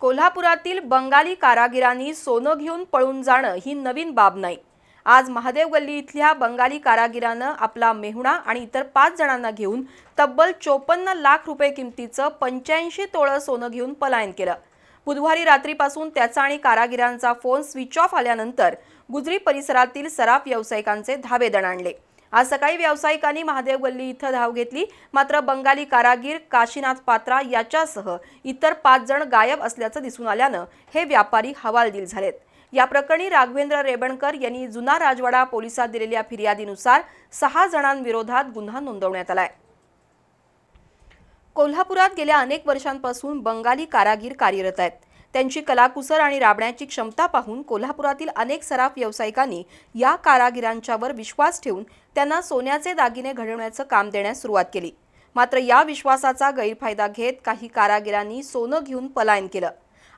कोल्हापुरातील बंगाली कारागिरांनी सोनं घेऊन पळून जाणं ही नवीन बाब नाही. आज महादेव गल्ली इथल्या बंगाली कारागिरानं आपला मेहुणा आणि इतर पाच जणांना घेऊन तब्बल चोपन्न लाख रुपये किमतीचं पंच्याऐंशी तोळं सोनं घेऊन पलायन केलं. बुधवारी रात्रीपासून त्याचा आणि कारागिरांचा फोन स्विच ऑफ आल्यानंतर गुजरी परिसरातील सराफ व्यावसायिकांचे धावे दणाणले आज सकाळी व्यावसायिकांनी महादेव गल्ली इथं धाव घेतली. मात्र बंगाली कारागीर काशीनाथ पात्रा याच्यासह इतर पाच जण गायब असल्याचं दिसून आल्यानं हे व्यापारी हवालदिल झालेत. या प्रकरणी राघवेंद्र रेबणकर यांनी जुना राजवाडा पोलिसात दिलेल्या फिर्यादीनुसार सहा जणांविरोधात गुन्हा नोंदवण्यात आलाय. कोल्हापुरात गेल्या अनेक वर्षांपासून बंगाली कारागीर कार्यरत आहेत. त्यांची कलाकुसर आणि राबण्याची क्षमता पाहून कोल्हापुरातील अनेक सराफ व्यावसायिकांनी या कारागिरांच्यावर विश्वास ठेवून त्यांना सोन्याचे दागिने घडवण्याचं काम देण्यास सुरुवात केली. मात्र या विश्वासाचा गैरफायदा घेत काही कारागिरांनी सोनं घेऊन पलायन केलं.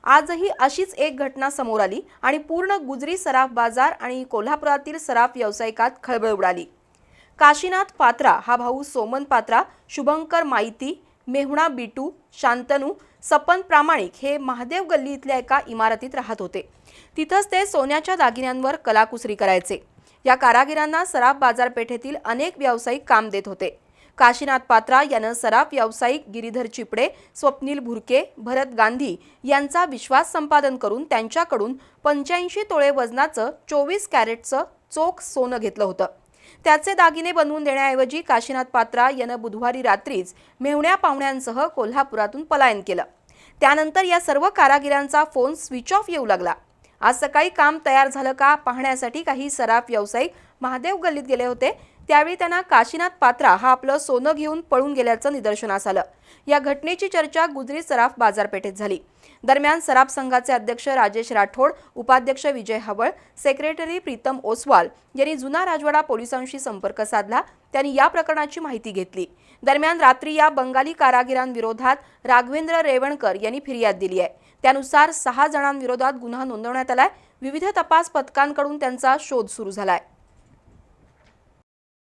आजही अशीच एक घटना समोर आली आणि पूर्ण गुजरी सराफ बाजार आणि कोल्हापुरातील सराफ व्यावसायिकात खळबळ उडाली. काशीनाथ पात्रा हा भाऊ सोमन पात्रा शुभंकर माहिती मेहुणा बिटू शांतनू सपन प्रामाणिक हे महादेव गल्ली इथल्या एका इमारतीत राहत होते. तिथंच ते सोन्याच्या दागिन्यांवर कलाकुसरी करायचे. या कारागिरांना सराफ बाजारपेठेतील अनेक व्यावसायिक काम देत होते. काशीनाथ पात्रा यानं सराफ व्यावसायिक गिरीधर चिपडे स्वप्नील भुरके भरत गांधी यांचा विश्वास संपादन करून त्यांच्याकडून पंच्याऐंशी तोळे वजनाचं चोवीस कॅरेटचं चोख सोनं घेतलं होतं. त्याचे दागिने बनवून देण्याऐवजी काशीनाथ पात्रा यानं बुधवारी रात्रीच मेहुण्या पाहुण्यांसह कोल्हापुरातून पलायन केलं. त्यानंतर या सर्व कारागिरांचा फोन स्विच ऑफ येऊ लागला. आज सकाळी काम तयार झालं का पाहण्यासाठी काही सराफ व्यावसायिक महादेव गल्लीत गेले होते त्यावेळी त्यांना काशीनाथ पात्रा हा आपलं सोनं घेऊन पळून गेल्याचं निदर्शनास आलं. या घटनेची चर्चा गुजरी सराफ बाजारपेठेत झाली. दरम्यान सराफ संघाचे अध्यक्ष राजेश राठोड उपाध्यक्ष विजय हवळ सेक्रेटरी प्रीतम ओसवाल यांनी जुना राजवाडा पोलिसांशी संपर्क साधला त्यांनी या प्रकरणाची माहिती घेतली. दरम्यान रात्री या बंगाली कारागिरांविरोधात राघवेंद्र रेवणकर यांनी फिर्याद दिली आहे. त्यानुसार सहा जणांविरोधात गुन्हा नोंदवण्यात आलाय. विविध तपास पथकांकडून त्यांचा शोध सुरू झालाय.